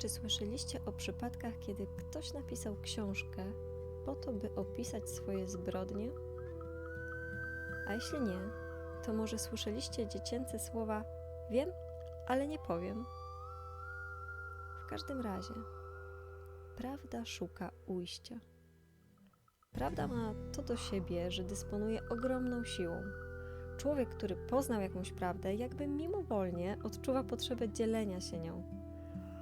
Czy słyszeliście o przypadkach, kiedy ktoś napisał książkę po to, by opisać swoje zbrodnie? A jeśli nie, to może słyszeliście dziecięce słowa: Wiem, ale nie powiem. W każdym razie, prawda szuka ujścia. Prawda ma to do siebie, że dysponuje ogromną siłą. Człowiek, który poznał jakąś prawdę, jakby mimowolnie odczuwa potrzebę dzielenia się nią.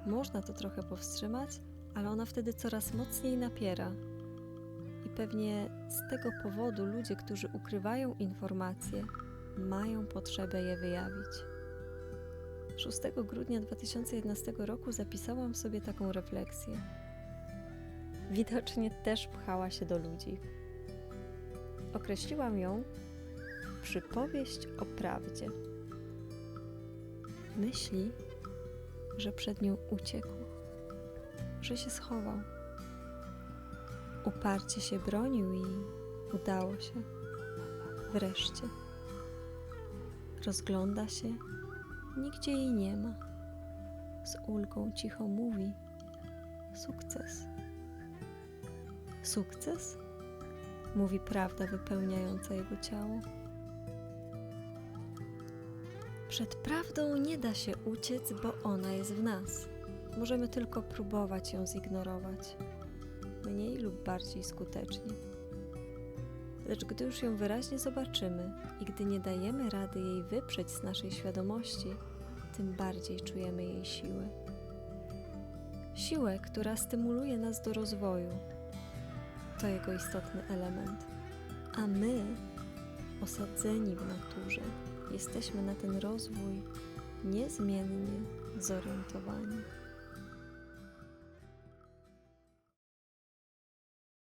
Można to trochę powstrzymać, ale ona wtedy coraz mocniej napiera. I pewnie z tego powodu ludzie, którzy ukrywają informacje, mają potrzebę je wyjawić. 6 grudnia 2011 roku zapisałam sobie taką refleksję. Widocznie też pchała się do ludzi. Określiłam ją przypowieść o prawdzie. Myśli, że przed nią uciekł, że się schował. Uparcie się bronił i udało się. Wreszcie. Rozgląda się, nigdzie jej nie ma. Z ulgą cicho mówi: Sukces. Sukces? Mówi prawda wypełniająca jego ciało. Przed prawdą nie da się uciec, bo ona jest w nas. Możemy tylko próbować ją zignorować, mniej lub bardziej skutecznie. Lecz gdy już ją wyraźnie zobaczymy i gdy nie dajemy rady jej wyprzeć z naszej świadomości, tym bardziej czujemy jej siłę. Siłę, która stymuluje nas do rozwoju. To jego istotny element. A my, osadzeni w naturze, jesteśmy na ten rozwój niezmiennie zorientowani.